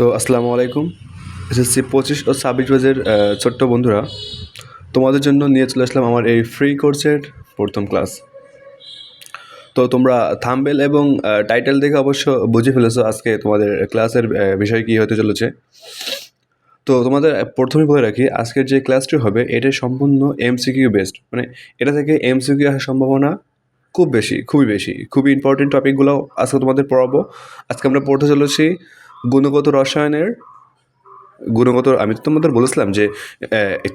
তো আসসালামু আলাইকুম। এসএসসি পঁচিশ ও ছাব্বিশ বাজের ছোট্ট বন্ধুরা, তোমাদের জন্য নিয়ে চলে আসলাম আমার এই ফ্রি কোর্সের প্রথম ক্লাস তো তোমরা থাম্বেল এবং টাইটেল দেখে অবশ্য বুঝে ফেলেছো আজকে তোমাদের ক্লাসের বিষয় কী হতে চলেছে। তো তোমাদের প্রথমে বলে রাখি, আজকের যে ক্লাসটি হবে, এটা সম্পূর্ণ এমসিকিউ বেসড মানে এটা থেকে এমসিকিউ আসার সম্ভাবনা খুব বেশি, খুবই বেশি। খুবই ইম্পর্টেন্ট টপিকগুলো আজকে তোমাদের পড়াবো। আজকে আমরা পড়তে চলেছি গুণগত রসায়নের, গুণগত, আমি তো তোমাদের বলেছিলাম যে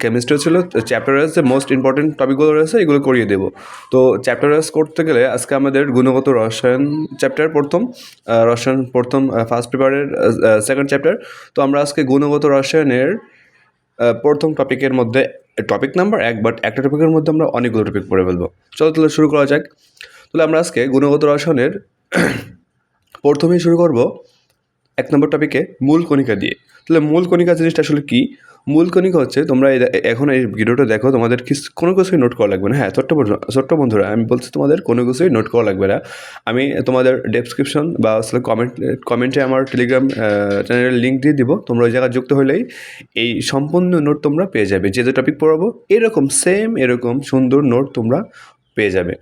কেমিস্ট্রি ছিল চ্যাপ্টার ওয়াইজ যে মোস্ট ইম্পর্টেন্ট টপিকগুলো রয়েছে, এগুলো করিয়ে দেবো। তো চ্যাপ্টার ওয়াইজ করতে গেলে আজকে আমাদের গুণগত রসায়ন চ্যাপ্টার প্রথম রসায়ন প্রথম ফার্স্ট পেপারের সেকেন্ড চ্যাপ্টার তো আমরা আজকে গুণগত রসায়নের প্রথম টপিকের মধ্যে টপিক নাম্বার এক বাট একটা টপিকের মধ্যে আমরা অনেকগুলো টপিক পড়ে ফেলব। চলো তাহলে শুরু করা যাক। তাহলে আমরা আজকে গুণগত রসায়নের, প্রথমেই শুরু করব এক নম্বর টপিকে মূল কণিকা দিয়ে। তাহলে মূল কণিকা জিনিসটা আসলে কি? মূল কণিকা হচ্ছে তোমরা এখন এই ভিডিওটা দেখো, তোমাদের কি কোনো কিছুই নোট করা লাগবে না। হ্যাঁ ছোট্ট ছোট্ট বন্ধুরা, আমি বলছি তোমাদের কোনো কিছুই নোট করা লাগবে না। আমি তোমাদের ডেসক্রিপশন বা আসলে কমেন্ট কমেন্টে আমার টেলিগ্রাম চ্যানেলের লিঙ্ক দিয়ে দিব। তোমরা ওই জায়গায় যুক্ত হলেই এই সম্পূর্ণ নোট তোমরা পেয়ে যাবে। যে যে টপিক পড়াবো, এরকম সেম এরকম সুন্দর নোট তোমরা পেয়ে যাবে,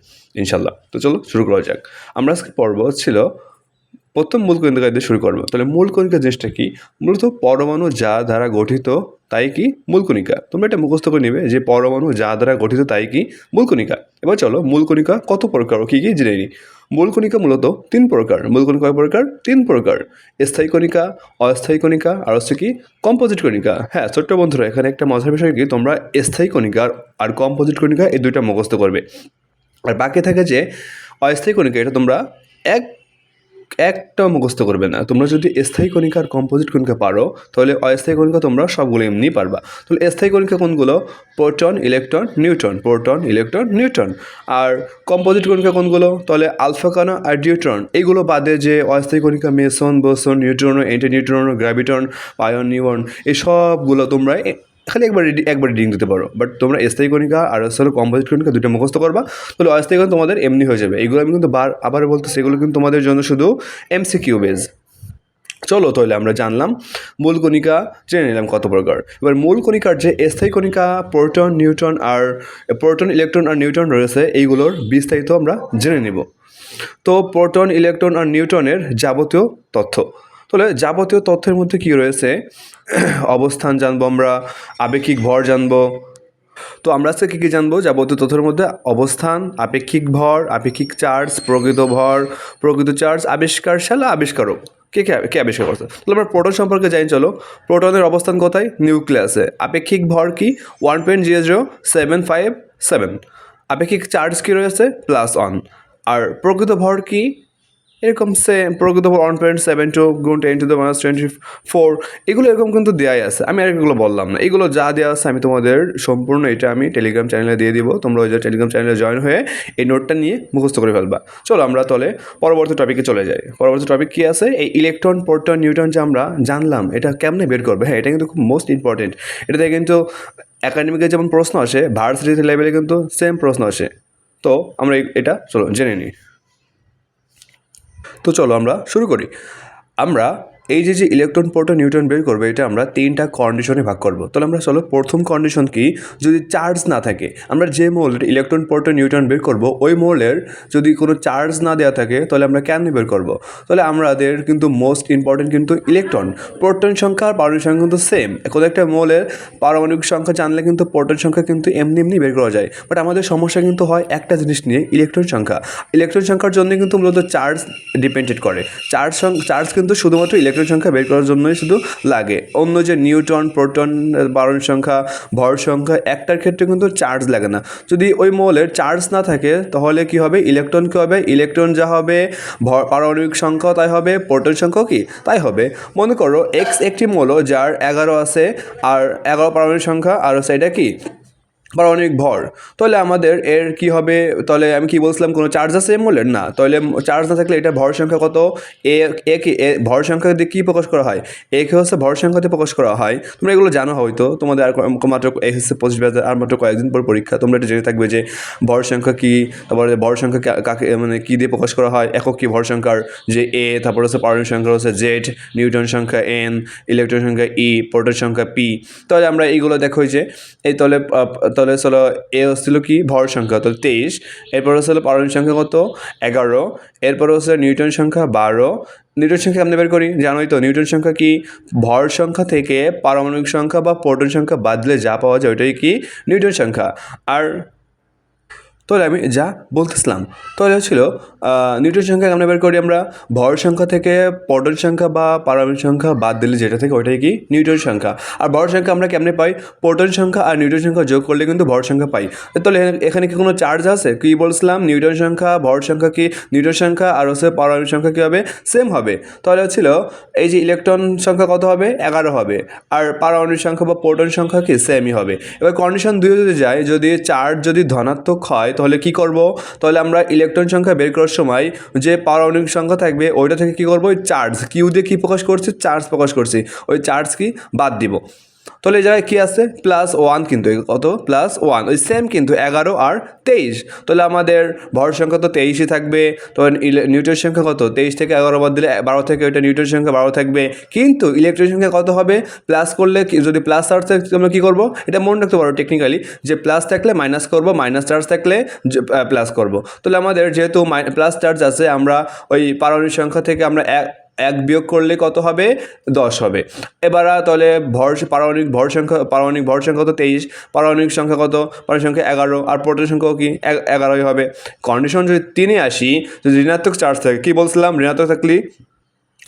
ইনশাল্লাহ। তো চলো, শুরু করা যাক। আমরা আজকে পর্ব ছিল প্রথম মূল কণিকা দিয়ে শুরু করব। তাহলে মূল কণিকা জিনিসটা কি? মূলত পরমাণু যা দ্বারা গঠিত, তাই কি? মূল কণিকা। তোমরা এটা মুখস্থ করে নেবে যে পরমাণু যা দ্বারা গঠিত, তাই কি? মূল কণিকা। এবার চলো, মূল কণিকা কত প্রকার ও কী কী জেনে নিই মূল কণিকা মূলত তিন প্রকার। মূল কণিকা কয় প্রকার? তিন প্রকার। স্থায়ী কণিকা, অস্থায়ী কণিকা, আর হচ্ছে কি কম্পোজিট কণিকা। হ্যাঁ ছোট্ট বন্ধুরা, এখানে একটা মজার বিষয় কি? তোমরা স্থায়ী কণিকা আর কম্পোজিট কণিকা এই দুইটা মুখস্থ করবে। আর বাকি থাকে যে, অস্থায়ী কণিকা, এটা তোমরা এক একটাও মুখস্থ করবে না। তোমরা যদি স্থায়ী কণিকা আর কম্পোজিট কণিকা পারো, তাহলে অস্থায়ী কণিকা তোমরা সবগুলো এমনি পারবা। তাহলে স্থায়ী কণিকা কোনগুলো? Proton, electron, neutron. Proton, electron, neutron. আর কম্পোজিট কণিকা কোনগুলো? তাহলে আলফা কানা আর ডিউট্রন? এইগুলো বাদে যে অস্থায়ী কণিকা meson, boson, neutron anti neutron graviton pion নিউন এই সবগুলো তোমরা খালি একবার একবার রিডিং দিতে পারো। বাট তোমরা স্থায়ী কণিকা আর হচ্ছে কম্পোজিট কণিকা দুটো মুখস্থ করবা, তাহলে অস্থায়ী কণিকা তোমাদের এমনি হয়ে যাবে। এগুলো আমি কিন্তু বার, আবার বলতে, সেগুলো কিন্তু তোমাদের জন্য শুধু এমসিকিউ বেজ চলো তাহলে আমরা জানলাম, মূল কণিকা জেনে নিলাম কত প্রকার। এবার মূল কণিকার যে স্থায়ী কণিকা, প্রোটন, নিউট্রন আর, প্রোটন, ইলেকট্রন আর নিউট্রন রয়েছে, এইগুলোর বিস্তারিত আমরা জেনে নিব। তো প্রোটন, ইলেকট্রন আর নিউট্রনের যাবতীয় তথ্য। তাহলে যাবতীয় তথ্যের মধ্যে কি রয়েছে? অবস্থান জানব আমরা, আপেক্ষিক ভর জানব। তো আমরা আজকে কী কী জানব? যাবতীয় তথ্যের মধ্যে অবস্থান, আপেক্ষিক ভর, আপেক্ষিক চার্জ, প্রকৃত ভর, প্রকৃত চার্জ আবিষ্কারশালা আবিষ্কারক। কে কে কে আবিষ্কার করছে? তাহলে আমরা প্রোটন সম্পর্কে জানি, চলো। প্রোটনের অবস্থান কোথায়? নিউক্লিয়াসে। আপেক্ষিক ভর কি? One point zero zero seven five seven আপেক্ষিক চার্জ কী রয়েছে? প্লাস ওয়ান আর প্রকৃত ভর কি? এরকম সে প্রকৃত ওয়ান পয়েন্ট সেভেন টু গুণ ten to the minus twenty four এগুলো এরকম কিন্তু দেওয়াই আছে। আমি আর এগুলো বললাম না। এগুলো যা দেওয়া আছে আমি তোমাদের সম্পূর্ণ এটা আমি টেলিগ্রাম চ্যানেলে দিয়ে দিব। তোমরা ওই যে টেলিগ্রাম চ্যানেলে জয়েন হয়ে এই নোটটা নিয়ে মুখস্থ করে ফেলবা। চলো আমরা তাহলে পরবর্তী টপিকে চলে যাই। পরবর্তী টপিক কী আছে? এই ইলেকট্রন প্রোটন নিউটন যে আমরা জানলাম, এটা কেমনে বের করবে? হ্যাঁ এটা কিন্তু খুব মোস্ট ইম্পর্টেন্ট এটাতে কিন্তু একাডেমিকে যেমন প্রশ্ন আসে ভার্সিটি লেভেলে কিন্তু সেম প্রশ্ন আসে। তো আমরা এটা চলো জেনে নিই। তো চলো আমরা শুরু করি। আমরা এই যে যে ইলেকট্রন প্রোটন নিউটন বের করবে, এটা আমরা তিনটা কন্ডিশনে ভাগ করব। তাহলে আমরা চলো প্রথম কন্ডিশন কি? যদি চার্জ না থাকে, আমরা যে মোলের ইলেকট্রন প্রোটন নিউট্রন বের করব, ওই মোলের যদি কোনো চার্জ না দেওয়া থাকে, তাহলে আমরা কেন বের করব? তাহলে আমাদের কিন্তু মোস্ট ইম্পর্টেন্ট কিন্তু ইলেকট্রন প্রোটন সংখ্যা আর পারমাণবিক সংখ্যা কিন্তু সেম কোনো একটা মোলের পারমাণবিক সংখ্যা জানলে কিন্তু প্রোটন সংখ্যা কিন্তু এমনি এমনি বের করা যায়। বাট আমাদের সমস্যা কিন্তু হয় একটা জিনিস নিয়ে ইলেকট্রন সংখ্যা। ইলেকট্রন সংখ্যার জন্য কিন্তু মূলত চার্জ ডিপেন্ডেড করে। চার্জ চার্জ কিন্তু শুধুমাত্র ইলেকট্রন সংখ্যা বের করার জন্যই শুধু লাগে। অন্য যে নিউটন প্রোটন বারণ সংখ্যা, ভর সংখ্যা, একটার ক্ষেত্রে কিন্তু চার্জ লাগে না। যদি ওই মৌলের চার্জ না থাকে, তাহলে কি হবে? ইলেকট্রন কী হবে? ইলেকট্রন যা হবে, ভর, পারমাণবিক সংখ্যা তাই হবে, প্রোটন সংখ্যাও কি? তাই হবে। মনে করো এক্স একটি মৌল, যার এগারো আছে, আর এগারো পারমাণবিক সংখ্যা, আর এটা কি? পারমাণবিক ভর। তাহলে আমাদের এর কি হবে? তাহলে আমি কি বলছিলাম, কোনো চার্জ আছে এম বললেন না। তাহলে চার্জ না থাকলে এটা ভর সংখ্যা কত? এ এ ভর সংখ্যা দিয়ে কী প্রকাশ করা হয়? একে হচ্ছে ভর সংখ্যাতে প্রকাশ করা হয়। তোমরা এগুলো জানো হয়তো। তোমাদের আর মাত্র হচ্ছে পঁচিশ বাজার আর মাত্র কয়েকদিন পর পরীক্ষা। তোমরা এটা জেনে থাকবে যে ভর সংখ্যা কী, তারপরে ভর সংখ্যা কাকে মানে কী দিয়ে প্রকাশ করা হয়? একক কী ভর সংখ্যার? যে এ, তারপর হচ্ছে পারমাণবিক সংখ্যা হচ্ছে জেড নিউটন সংখ্যা এন, ইলেকট্রন সংখ্যা ই, প্রোটন সংখ্যা পি। তাহলে আমরা এইগুলো দেখো যে, এই তাহলে তাহলে হলো এ হচ্ছিল কি? ভর সংখ্যা, তাহলে তেইশ। এরপর হচ্ছিল পারমাণবিক সংখ্যা কত? এগারো। এরপর হচ্ছে নিউটন সংখ্যা বারো। নিউটন সংখ্যা আমরা বের করি? জানোই তো, নিউটন সংখ্যা কি? ভর সংখ্যা থেকে পারমাণবিক সংখ্যা বা প্রোটন সংখ্যা বাদলে যা পাওয়া যায় ওইটাই কি? নিউটন সংখ্যা। আর তাহলে আমি যা বলতেছিলাম তাহলে আহ, নিউটন সংখ্যা আমরা বের করি আমরা? ভর সংখ্যা থেকে পটন সংখ্যা বা পারমাণবিক সংখ্যা বাদ দিলে যেটা থেকে ওইটাই কি? নিউটন সংখ্যা। আর ভর সংখ্যা আমরা কেমনে পাই? পটন সংখ্যা আর নিউটন সংখ্যা যোগ করলে কিন্তু ভর সংখ্যা পাই। তাহলে এখানে- এখানে কি কোনো চার্জ আছে? কি বলছিলাম? নিউটন সংখ্যা ভর সংখ্যা কি? নিউটন সংখ্যা আর হচ্ছে পারমাণবিক সংখ্যা কী হবে? সেম হবে। তাহলে ছিল এই যে ইলেকট্রন সংখ্যা কত হবে? এগারো হবে। আর পারমাণবিক সংখ্যা বা প্রোটন সংখ্যা কি? সেমই হবে। এবার কন্ডিশন দুই যদি যায় যদি চার্জ যদি ধনাত্মক হয় তাহলে কি করব? তাহলে আমরা ইলেকট্রন সংখ্যা বের করার সময় যে পারমাণবিক সংখ্যা থাকবে, ওইটা থেকে কি করব? ওই চার্জ কিউ দিয়ে কী প্রকাশ করছি? চার্জ প্রকাশ করছি। ওই চার্জ কি? বাদ দিব। তাহলে এই জায়গায় কী আছে? প্লাস ওয়ান কিন্তু কত? প্লাস ওয়ান ওই সেম কিন্তু, এগারো আর তেইশ। তাহলে আমাদের ভর সংখ্যা তো তেইশই থাকবে, তো নিউটন সংখ্যা কত? তেইশ থেকে এগারো বাদ দিলে বারো থেকে ওইটা নিউটন সংখ্যা বারো থাকবে। কিন্তু ইলেকট্রন সংখ্যা কত হবে? প্লাস করলে যদি প্লাস চার্জ থাকে আমরা কী করব? এটা মনে রাখতে পারো টেকনিক্যালি যে প্লাস থাকলে মাইনাস করব মাইনাস চার্জ থাকলে প্লাস করব। তাহলে আমাদের যেহেতু প্লাস চার্জ আছে, আমরা ওই পারমাণবিক সংখ্যা থেকে আমরা এক বিয়োগ করলে কত হবে? দশ হবে। এবার তাহলে ভর পারমাণবিক, ভর সংখ্যা, পারমাণবিক ভর সংখ্যা কত? তেইশ। পারমাণবিক সংখ্যা কত? পারমাণবিক সংখ্যা এগারো। আর প্রোটন সংখ্যাও কি? এগারোই হবে। কন্ডিশন যদি তিনে আসি, যদি ঋণাত্মক চার্জ থাকে, কী বলছিলাম? ঋণাত্মক থাকলে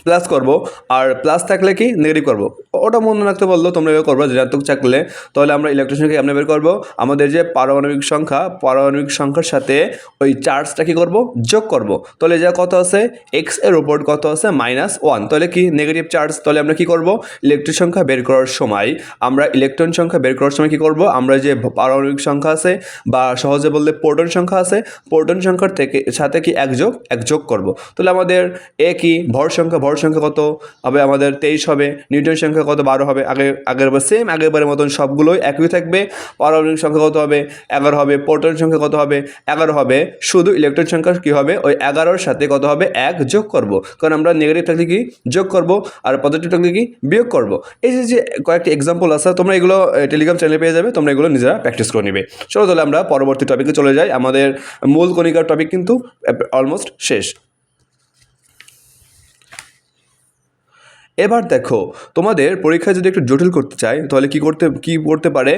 প্লাস করব আর প্লাস থাকলে কি নেগেটিভ করব? ওটা মনে রাখতে বলল, তোমরা এভাবে করব, ঋণাত্মক থাকলে তাহলে আমরা ইলেকট্রন সংখ্যা আমরা বের করব। আমাদের যে পারমাণবিক সংখ্যা, পারমাণবিক সংখ্যার সাথে ওই চার্জটা কি করব? যোগ করব। তাহলে যা কত আছে? এক্সের উপর কত আছে? মাইনাস ওয়ান তাহলে কি নেগেটিভ চার্জ তাহলে আমরা কি করব? ইলেকট্রন সংখ্যা বের করার সময় আমরা ইলেকট্রন সংখ্যা বের করার সময় কি করব? আমরা যে পারমাণবিক সংখ্যা আছে বা সহজে বললে প্রোটন সংখ্যা আছে প্রোটন সংখ্যার থেকে, সাথে কি এক যোগ? এক যোগ করব। তাহলে আমাদের এ কি? ভর সংখ্যা, ভর সংখ্যা কত? হবে আমাদের তেইশ হবে নিউটন সংখ্যা কত? বারো হবে। আগে, আগের বার সেম আগের বারের মতন সবগুলোই একই থাকবে। পারমাণবিক সংখ্যা কত হবে? এগারো হবে। প্রোটন সংখ্যা কত হবে? এগারো হবে। শুধু ইলেকট্রন সংখ্যা কী হবে? ওই এগারোর সাথে কত হবে? এক যোগ করব। কারণ আমরা নেগেটিভ থাকলে কি? যোগ করব। আর পজিটিভ থাকলে কি? বিয়োগ করব। এই যে যে কয়েকটি এক্সাম্পল আছে, তোমরা এগুলো টেলিগ্রাম চ্যানেলে পেয়ে যাবে। তোমরা এগুলো নিজেরা প্র্যাকটিস করে নিবে। চলো তাহলে আমরা পরবর্তী টপিকে চলে যাই। আমাদের মূল কণিকার টপিক কিন্তু অলমোস্ট শেষ। এবার দেখো, তোমাদের পরীক্ষায় যদি একটু জটিল করতে চাই, তাহলে কি করতে কি করতে পারে?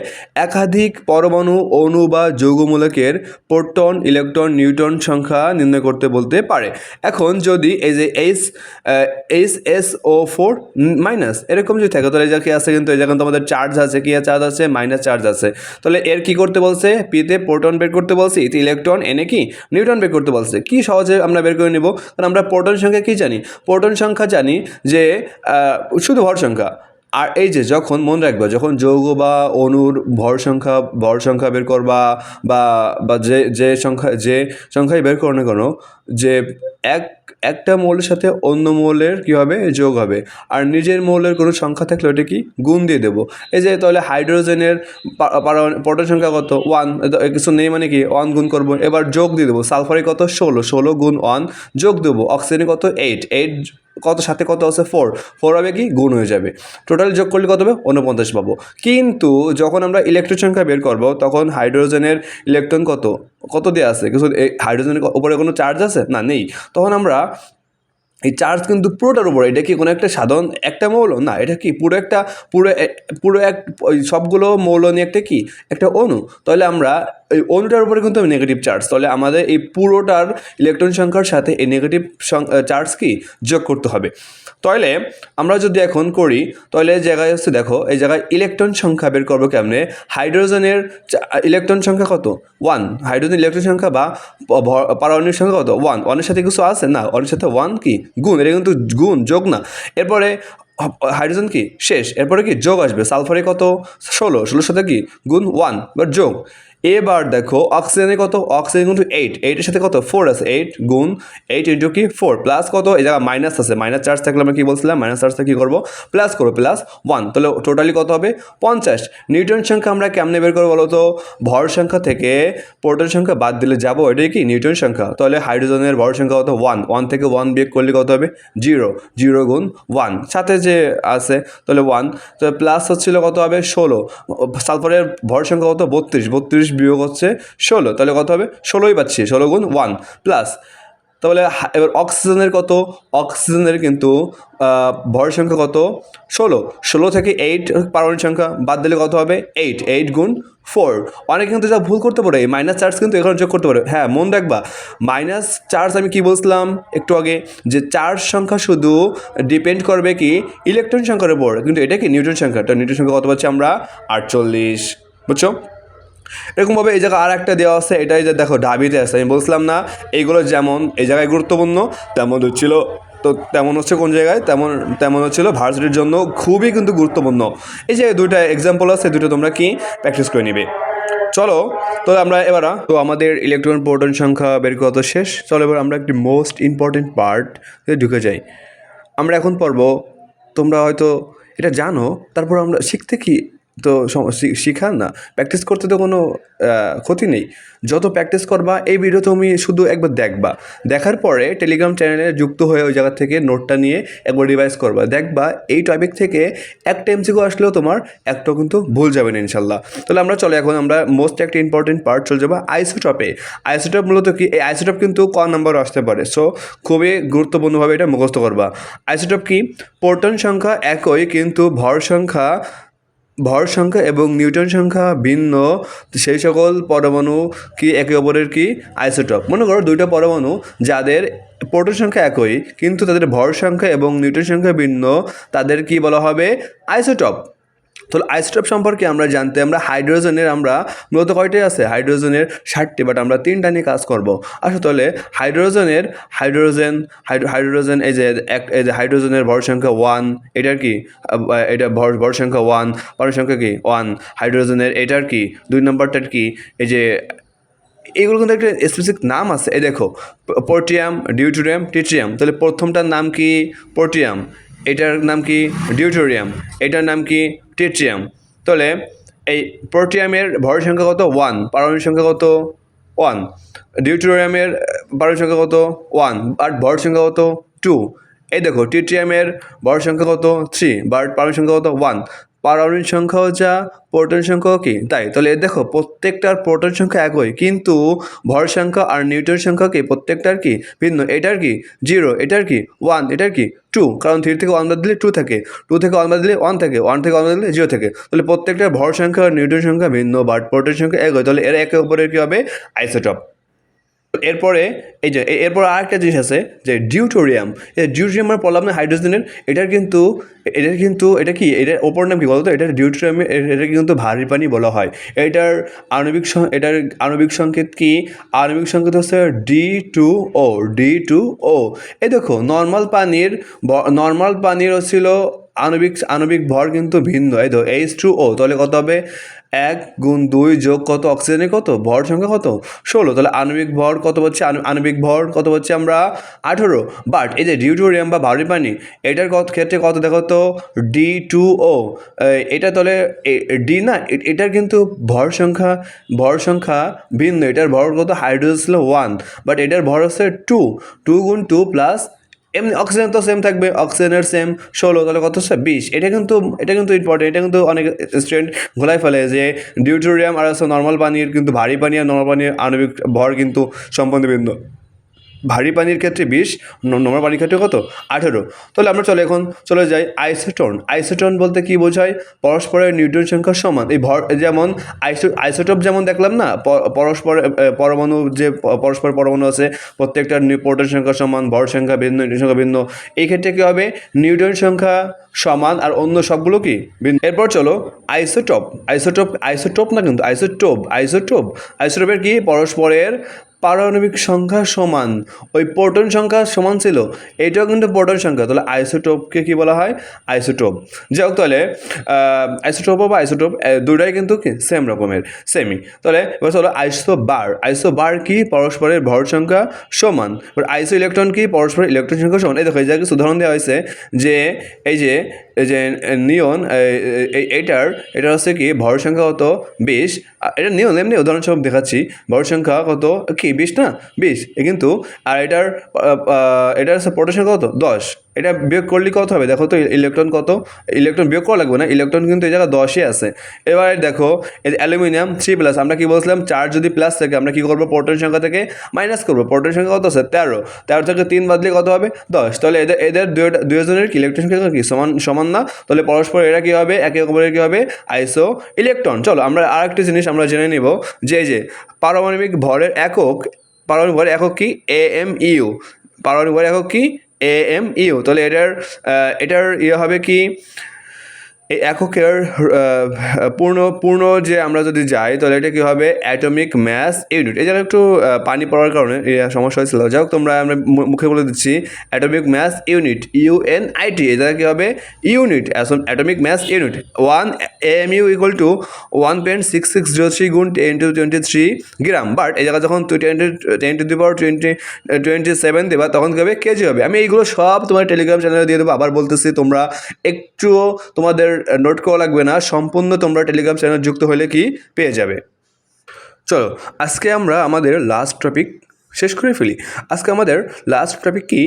একাধিক পরমাণু, অণু বা যৌগমূলকের প্রোটন, ইলেকট্রন নিউটন সংখ্যা নির্ণয় করতে বলতে পারে। এখন যদি এই যে H H S O four minus এরকম যদি থাকে, তাহলে এই জায়গায় আছে কিন্তু, এই জায়গায় তোমাদের চার্জ আছে, কি চার্জ আছে মাইনাস চার্জ আছে। তাহলে এর কি করতে বলছে? পিতে প্রোটন বের করতে বলছে ইতি ইলেকট্রন এনে কি? নিউটন বের করতে বলছে। কি সহজে আমরা বের করে নেব? কারণ আমরা প্রোটন সংখ্যা কি জানি? প্রোটন সংখ্যা জানি যে শুধু ভর সংখ্যা। আর এই যে যখন মনে রাখবে, যখন যৌগ বা অণুর ভর সংখ্যা ভর সংখ্যা বের করবা বা বা যে যে সংখ্যা, যে সংখ্যাই বের করো না কেন, যে এক, একটা মৌলের সাথে অন্য মৌলের কী হবে? যোগ হবে। আর নিজের মৌলের কোনো সংখ্যা থাকলে ওটা কি? গুণ দিয়ে দেবো। এই যে তাহলে হাইড্রোজেনের পটের সংখ্যা কত? ওয়ান, কিছু নেই মানে কি? ওয়ান গুণ করব। এবার যোগ দিয়ে দেবো। সালফারে কত? ষোলো। ষোলো গুণ ওয়ান যোগ দেবো। অক্সিজেনে কত? এইট। এইট কত সাথে কত আছে? ফোর ফোর হবে কি? গুণ হয়ে যাবে। টোটাল যোগ করলে কত হবে? উনপঞ্চাশ পাবো। কিন্তু যখন আমরা ইলেকট্রন সংখ্যা বের করব, তখন হাইড্রোজেনের ইলেকট্রন কত? কত দেওয়া আছে? কিছু হাইড্রোজেনের উপরে কোনো চার্জ আছে? না, নেই। তখন আমরা এই চার্জ কিন্তু পুরোটার উপরে, এটা কি কোনো একটা সাধারণ একটা মৌল? না, এটা কি পুরো একটা, পুরো পুরো এক সবগুলো মৌল নিয়ে একটা কি? একটা অণু। তাহলে আমরা এই অণুটার উপরে কিন্তু নেগেটিভ চার্জ তাহলে আমাদের এই পুরোটার ইলেকট্রন সংখ্যার সাথে এই নেগেটিভ চার্জ কি যোগ করতে হবে। তাহলে আমরা যদি এখন করি, তাহলে জায়গায় হচ্ছে দেখো, এই জায়গায় ইলেকট্রন সংখ্যা বের করব কেমনে? হাইড্রোজেনের ইলেকট্রন সংখ্যা কত? ওয়ান হাইড্রোজেন ইলেকট্রন সংখ্যা বা পারমাণবিক সংখ্যা কত? ওয়ান ওয়ানের সাথে কিছু আছে? না ওয়ানের সাথে ওয়ান কি? গুণ, এটা কিন্তু গুণ, যোগ না। এরপরে হাইড্রোজেন কি? শেষ। এরপরে কি? যোগ আসবে। সালফারে কত? ষোলো। ষোলোর সাথে কি? গুণ ওয়ান বা যোগ। এবার দেখো অক্সিজেনে কত? অক্সিজেন কিন্তু এইট এইটের সাথে কত? ফোর আছে। এইট গুণ এইট ইন্টু কি? ফোর প্লাস কত? এই জায়গায় মাইনাস আছে। মাইনাস চার্জ থাকলে আমরা কি বলছিলাম? মাইনাস চার্জ থাকলে কী করব? প্লাস করব। প্লাস ওয়ান তাহলে টোটালি কত হবে? পঞ্চাশ। নিউটন সংখ্যা আমরা কেমনে বের করব বলো তো? ভর সংখ্যা থেকে প্রোটন সংখ্যা বাদ দিলে যাব? এটাই কি? নিউটন সংখ্যা। তাহলে হাইড্রোজেনের ভর সংখ্যা কত? ওয়ান ওয়ান থেকে ওয়ান বিয়োগ করলে কত হবে? জিরো জিরো গুণ ওয়ান সাথে যে আছে, তাহলে ওয়ান তো প্লাস হচ্ছিল কত হবে? ষোলো। সালফারের ভর সংখ্যা কত? বত্রিশ। বত্রিশ বিয়োগ হচ্ছে ষোলো। তাহলে কত হবে? ষোলোই পাচ্ছি, ষোলো গুণ ওয়ান প্লাস তাহলে এবার অক্সিজেনের কত? অক্সিজেনের কিন্তু ভর সংখ্যা কত? ষোলো। ষোলো থেকে এইট পারমাণবিক সংখ্যা বাদ দিলে কত হবে? এইট এইট গুণ ফোর অনেকে কিন্তু যা ভুল করতে পারে মাইনাস চার্জ কিন্তু এখানে যোগ করতে পারে। হ্যাঁ মন রাখবা মাইনাস চার্জ আমি কি বলছিলাম একটু আগে? যে চার্জ সংখ্যা শুধু ডিপেন্ড করবে কি? ইলেকট্রন সংখ্যার উপর। কিন্তু এটা কি? নিউটন সংখ্যা। তো নিউটন সংখ্যা কত পাচ্ছি আমরা? আটচল্লিশ। বুঝছ? এরকমভাবে এই জায়গায় আর একটা দেওয়া আছে, এটাই যে দেখো ঢাবিতে আছে। আমি বলছিলাম না এইগুলো যেমন এই জায়গায় গুরুত্বপূর্ণ, তেমন হচ্ছিল, তো তেমন হচ্ছে কোন জায়গায়? তেমন তেমন হচ্ছিল ভার্সিটির জন্য খুবই কিন্তু গুরুত্বপূর্ণ। এই যে দুইটা এক্সাম্পল আছে দুটো তোমরা কি প্র্যাকটিস করে নিবে। চলো, তো আমরা এবার তো আমাদের ইলেকট্রন প্রোটন সংখ্যা বের করা তো শেষ। চলো এবার আমরা একটি মোস্ট ইম্পর্টেন্ট পার্ট ঢুকে যাই। আমরা এখন পড়ব, তোমরা হয়তো এটা জানো, তারপর আমরা শিখতে কি তো শিখান না। প্র্যাকটিস করতে তো কোনো ক্ষতি নেই। যত প্র্যাকটিস করবা, এই ভিডিও তুমি শুধু একবার দেখবা। দেখার পরে টেলিগ্রাম চ্যানেলে যুক্ত হয়ে ওই জায়গা থেকে নোটটা নিয়ে একবার রিভাইজ করবা। দেখবা, এই টপিক থেকে একটা এমসিকিউ আসলেও তোমার, একটাও কিন্তু ভুল যাবে না ইনশাল্লাহ। তাহলে আমরা চলে এখন, আমরা মোস্ট একটা ইম্পর্টেন্ট পার্ট চলে যাব আইসোটপে আইসোটপ মূলত কি? এই আইসোটপ কিন্তু ক নাম্বার আসতে পারে। সো খুবই গুরুত্বপূর্ণভাবে এটা মুখস্থ করবা। আইসোটপ কি? পোর্টন সংখ্যা একই, কিন্তু ভর সংখ্যা ভর সংখ্যা এবং নিউটন সংখ্যা ভিন্ন সেই সকল পরমাণু কি একে অপরের কি? আইসোটপ। মনে করো দুইটা পরমাণু যাদের প্রোটন সংখ্যা একই, কিন্তু তাদের ভর সংখ্যা এবং নিউটন সংখ্যা ভিন্ন, তাদের কি বলা হবে? আইসোটপ। তাহলে আইসোটপ সম্পর্কে আমরা জানতে, আমরা হাইড্রোজেনের আমরা মূলত কয়টাই আছে? হাইড্রোজেনের ষাটটি বাট আমরা তিনটা নিয়ে কাজ করব। আসলে তাহলে, হাইড্রোজেনের, হাইড্রোজেন হাইড্রোজেন, এই যে, এক, এই যে হাইড্রোজেনের ভর সংখ্যা ওয়ান, এটার কি? এটা ভর ভর সংখ্যা ওয়ান, ভর সংখ্যা কি? ওয়ান। হাইড্রোজেনের, এটার কি? দুই নম্বরটার কি? এই যে, এগুলো কিন্তু একটা স্পেসিফিক নাম আছে। এই দেখো পোর্টিয়াম ডিউটোরিয়াম, টিট্রিয়াম। তাহলে প্রথমটার নাম কি? পোর্টিয়াম এটার নাম কি? ডিউটোরিয়াম এটার নাম কি? টেট্রিয়াম তাহলে এই প্রোটিয়ামের ভরের সংখ্যা কত? ওয়ান পারমাণবিক সংখ্যা কত? ওয়ান ডিউটোরিয়ামের পারমাণবিক সংখ্যা কত? ওয়ান আর ভর সংখ্যা কত? টু এই দেখো টিট্রিয়ামের ভর সংখ্যা কত? থ্রি বাট পারমাণবিক সংখ্যা কত? ওয়ান পারমাণবিক সংখ্যাও যা প্রোটন সংখ্যাও কি? তাই, তাহলে দেখো, প্রত্যেকটার প্রোটন সংখ্যা একই, কিন্তু ভর সংখ্যা আর নিউটন সংখ্যা কি? প্রত্যেকটার কি? ভিন্ন, এটার কি? জিরো এটার কি? ওয়ান এটার কি? টু কারণ থ্রি থেকে ওয়ান বাদ দিলে টু থাকে টু থেকে ওয়ান বাদ দিলে ওয়ান থাকে ওয়ান থেকে ওয়ান বাদ দিলে জিরো থাকে, তাহলে প্রত্যেকটার ভর সংখ্যা আর নিউটন সংখ্যা ভিন্ন বাট প্রোটন সংখ্যা একই, তাহলে এর একে অপরের কি হবে? আইসোটপ এরপরে এই যে এরপর আরেকটা জিনিস আছে যে ডিউটোরিয়াম। এই ডিউটোরিয়াম আমরা পড়লাম না হাইড্রোজেনের, এটার কিন্তু এটার কিন্তু, এটা কি? এটার ওপর নাম কি বলতো? এটার ডিউটোরিয়ামে এটা কিন্তু ভারী পানি বলা হয়। এটার আণবিক এটার আণবিক সংকেত কি? আণবিক সংকেত হচ্ছে D two O, D two O. এই দেখো নর্মাল পানির নর্মাল পানির হচ্ছিল আণবিক আণবিক ভর কিন্তু ভিন্ন। এই তো এইচ টু ও তাহলে কত হবে? এক গুণ দুই যোগ কত? অক্সিজেনের কত? ভর সংখ্যা কত? ষোলো। তাহলে আণবিক ভর কত হচ্ছে আণু- আণবিক ভর কত হচ্ছে আমরা? আঠেরো। বাট এই যে ডিউটোরিয়াম বা ভারী পানি, এটার কত ক্ষেত্রে কত দেখো তো? D two O. এটা তাহলে ডি না? এটার কিন্তু ভর সংখ্যা ভর সংখ্যা ভিন্ন। এটার ভর কত? হাইড্রোজেন ছিল ওয়ান বাট এটার ভর হচ্ছে টু টু গুণ টু প্লাস এমনি অক্সিজেন তো সেম থাকবে, অক্সিজেনের সেম ষোলো তাহলে কত সে বিশ। এটা কিন্তু এটা কিন্তু ইম্পর্টেন্ট এটা কিন্তু অনেক স্টুডেন্ট ঘোলাই ফেলে যে ডিউটোরিয়াম আর হচ্ছে নর্মাল পানির কিন্তু ভারী পানি আর নর্মাল পানির আণবিক ভর কিন্তু সম্পন্ন ভিন্ন ভারী পানির ক্ষেত্রে বিশ নোংরা পানির ক্ষেত্রে কত? আঠেরো। তাহলে আমরা চলে এখন চলে যাই আইসোটোন আইসোটোন বলতে কি বোঝায়? পরস্পরের নিউট্রন সংখ্যা সমান। এই ভর যেমন আইসো আইসোটোপ যেমন দেখলাম না পরস্পর পরমাণু যে পরস্পর পরমাণু আছে, প্রত্যেকটা প্রোটন সংখ্যা সমান, ভর সংখ্যা ভিন্ন, নিউট্রন সংখ্যা ভিন্ন। এই ক্ষেত্রে কী হবে? নিউটন সংখ্যা সমান আর অন্য সবগুলো কি? এরপর চলো আইসোটোপ আইসোটোপ আইসোটোপ না কিন্তু আইসোটোপ আইসোটোপ আইসোটোপের কি? পরস্পরের পারমাণবিক সংখ্যা সমান। ওই প্রোটন সংখ্যা সমান ছিল, এটাও কিন্তু প্রোটন সংখ্যা। তাহলে আইসোটোপকে কি বলা হয়? আইসোটোপ। যাই হোক তাহলে আইসোটোপ বা আইসোটোপ দুটাই কিন্তু সেম রকমের সেমি তাহলে এবার হলো আইসো বার আইসো বার কি? পরস্পরের ভর সংখ্যা সমান। এবার আইসো ইলেকট্রন কি? পরস্পরের ইলেকট্রন সংখ্যা সমান। এই দেখো, এই জায়গায় উদাহরণ দেওয়া হয়েছে যে, এই যে যে নিয়ন এইটার এটা হচ্ছে কি, ভর সংখ্যা কত? বিশ। এটা নিয়ন এমনি উদাহরণস্বরূপ দেখাচ্ছি। ভর সংখ্যা কত? কি, বিশ না? বিশ। কিন্তু, আর এটার এটার হচ্ছে পটের সংখ্যা কত? দশ। এটা বিয়োগ করলে কত হবে? দেখো তো ইলেকট্রন কত? ইলেকট্রন বিয়োগ করা লাগবে না ইলেকট্রন কিন্তু এই জায়গায় দশই আছে। এবার দেখো, এই অ্যালুমিনিয়াম থ্রি প্লাস, আমরা কি বলছিলাম? চার যদি প্লাস থাকে, আমরা কি করব? প্রোটন সংখ্যা থেকে মাইনাস করব। প্রোটন সংখ্যা কত আছে? তেরো। তেরো থেকে তিন বাদলে কত হবে? দশ। তাহলে এদের এদের দুজনের ইলেকট্রন সংখ্যা কি? সমান সমান না? তাহলে পরস্পর এরা কি হবে? একে অপরের কি হবে? আইসো ইলেকট্রন চলো, আমরা আর একটা জিনিস আমরা জেনে নিব, যে যে পারমাণবিক ভরের একক, পারমাণবিক ভরের একক কি? এ এম ইউ পারমাণবিক ভরের একক কি? এ এম ইউ তাহলে এটার এটার ইয়ে হবে কি? এই এককের পূর্ণ পূর্ণ যে আমরা যদি যাই, তাহলে এটা কী হবে? অ্যাটমিক ম্যাস ইউনিট এই একটু পানি পড়ার কারণে সমস্যা হয়েছিল। যাই হোক, তোমরা আমরা মুখে বলে দিচ্ছি। Atomic mass unit UN IT এই জায়গায় কী হবে? Unit atomic mass unit one M U equal to one point six six zero three গুণ ten to twenty three gram but এই জায়গায় যখন twenty ten to the power twenty twenty seven দেবা, তখন কী হবে? কেজি হবে। আমি এইগুলো সব তোমার টেলিগ্রাম চ্যানেলে দিয়ে দেবো। আবার বলতেছি, তোমরা একটুও তোমাদের নোট করা লাগবে না। সম্পূর্ণ তোমরা টেলিগ্রাম চ্যানেল যুক্ত হলে কি? পেয়ে যাবে। চলো, আজকে আমরা আমাদের লাস্ট টপিক শেষ করে ফেলি। আজকে আমাদের লাস্ট টপিক কি?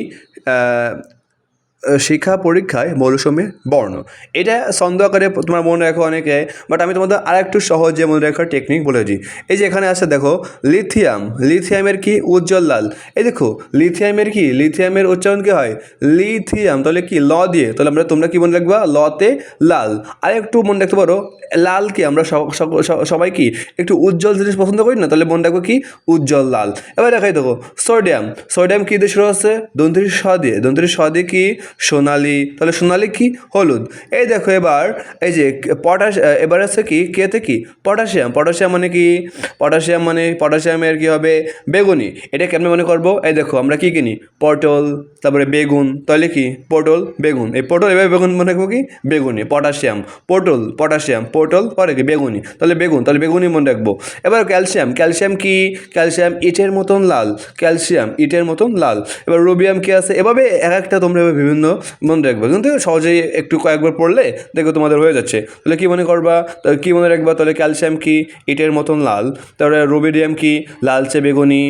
শিক্ষা পরীক্ষায় মৌলসমূহের বর্ণ। এটা ছন্দ আকারে তোমার মনে রাখো অনেকে বাট আমি তোমাদের আর একটু সহজে মনে রাখার টেকনিক বলে দিই। এই যে এখানে আছে দেখো লিথিয়াম লিথিয়ামের কি উজ্জ্বল লাল? এই দেখো লিথিয়ামের কি? লিথিয়ামের উচ্চারণ কি হয়? লিথিয়াম তাহলে কি? ল দিয়ে। তাহলে আমরা, তোমরা কি মনে রাখবা? লতে লাল। আর একটু মনে রাখতে পারো, লাল কি? আমরা সব- সব- সব- সবাই কি? একটু উজ্জ্বল জিনিস পছন্দ করি না? তাহলে মনে রাখব কি? উজ্জ্বল লাল। এবার দেখাই দেখো সোডিয়াম সোডিয়াম কি দিয়ে শুরু হচ্ছে? দন্ত্রিশ স দিয়ে। দন্ত্রিশ স দিয়ে কি? সোনালি, তাহলে সোনালি কি? হলুদ। এই দেখো এবার, এই যে পটাশ, এবার আছে কি? কেতে কি? পটাশিয়াম। পটাশিয়াম মানে কি? পটাশিয়াম মানে পটাশিয়ামের কি হবে? বেগুনি। এটা কেমন মনে করব? এই দেখো, আমরা কি কিনি? পটল, তারপরে বেগুন, তাহলে কি? পটল, বেগুন। এই পটল এবার বেগুন মনে রাখব কি? বেগুনি, পটাশিয়াম। পটল পটাশিয়াম। পটল, পরে কি? বেগুনি। তাহলে বেগুন, তাহলে বেগুনি মনে রাখব। এবার ক্যালসিয়াম। ক্যালসিয়াম কি? ক্যালসিয়াম ইটের মতন লাল। ক্যালসিয়াম ইটের মতন লাল। এবার রোবিয়াম কি আছে? এভাবে এক একটা তোমরা এভাবে বিভিন্ন মনে রাখবে। কিন্তু সহজেই একটু কয়েকবার পড়লে দেখো তোমাদের হয়ে যাচ্ছে। তাহলে কি মনে করবা? কি মনে রাখবা? তাহলে ক্যালসিয়াম কি? ইটের মতন লাল। তারপরে রোবিডিয়াম কি? লালচে বেগুনি।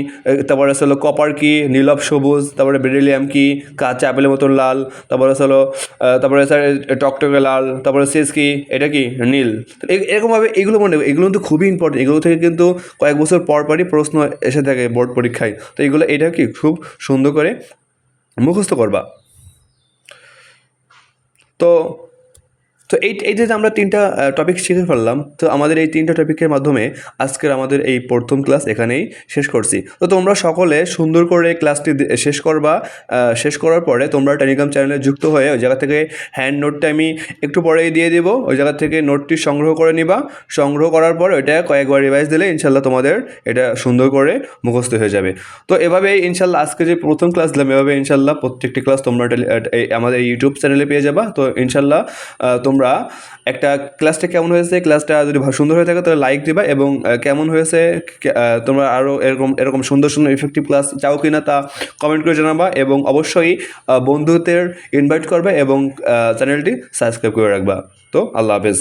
তারপরে আছে হলো কপার কি? নীলব সবুজ। তারপরে বেরিলিয়াম কি? কাঁচা আপেলের মতন লাল। তারপরে আহ, তারপরে স্যার টকটকে লাল। তারপরে শেষ কি? এটা কি? নীল। এরকমভাবে এগুলো মনে। এগুলো কিন্তু খুবই ইম্পর্টেন্ট এগুলো থেকে কিন্তু কয়েক বছর পর পরই প্রশ্ন এসে থাকে বোর্ড পরীক্ষায়। তো এগুলো এটা কি? খুব সুন্দর করে মুখস্থ করবা। তো তো এই এই যে আমরা তিনটা টপিক শিখে ফেললাম তো আমাদের এই তিনটা টপিকের মাধ্যমে আজকের আমাদের এই প্রথম ক্লাস এখানেই শেষ করছি। তো তোমরা সকলে সুন্দর করে ক্লাসটি শেষ করবা শেষ করার পরে তোমরা টেলিগ্রাম চ্যানেলে যুক্ত হয়ে ওই জায়গা থেকে হ্যান্ড নোটটা আমি একটু পরেই দিয়ে দেবো ওই জায়গা থেকে নোটটি সংগ্রহ করে নিবা। সংগ্রহ করার পর ওইটা কয়েকবার রিভাইজ দিলে ইনশাল্লাহ তোমাদের এটা সুন্দর করে মুখস্থ হয়ে যাবে। তো এভাবে ইনশাল্লাহ আজকে যে প্রথম ক্লাস দিলাম এভাবে ইনশাল্লাহ প্রত্যেকটি ক্লাস তোমরা আমাদের ইউটিউব চ্যানেলে পেয়ে যাবা। তো ইনশাল্লাহ আহ, তোমরা একটা ক্লাসটা কেমন হয়েছে? ক্লাসটা যদি সুন্দর হয়ে থাকে, তাহলে লাইক দিবা এবং কেমন হয়েছে? তোমরা আরও এরকম এরকম সুন্দর সুন্দর ইফেক্টিভ ক্লাস চাও কি না তা কমেন্ট করে জানাবা এবং অবশ্যই বন্ধুদের ইনভাইট করবে এবং চ্যানেলটি সাবস্ক্রাইব করে রাখবা। তো, আল্লাহ হাফেজ।